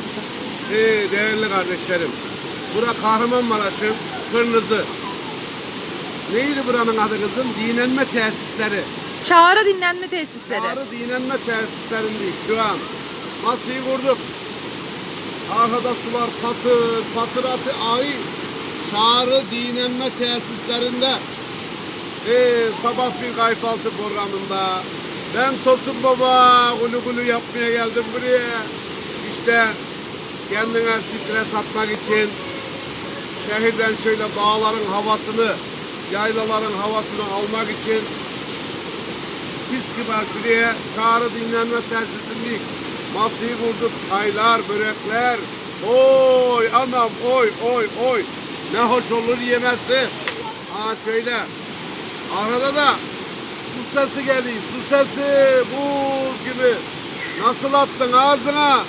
arkadaşlar. Ee, değerli kardeşlerim. Bura Kahramanmaraş'ın Kırnızı. Neydi buranın adı kızım? Dinlenme tesisleri. Çağrı dinlenme tesisleri. Çağrı dinlenme tesislerindeyiz şu an. Masayı vurduk. Arkada sular patır patır atı ay. Çağrı dinlenme tesislerinde. Ee, sabah bir kayfaltı programında. Ben Tosun Baba gulu gulu yapmaya geldim buraya. İşte kendine stres atmak için şehirden şöyle dağların havasını, yaylaların havasını almak için biz gibi şuraya çağrı dinlenme tesisindeyiz. Masayı vurduk, çaylar, börekler. Oy anam, oy, oy, oy. Ne hoş olur yemesi. Ha şöyle. Arada da su sesi geliyor, su sesi buz gibi. Nasıl attın ağzına?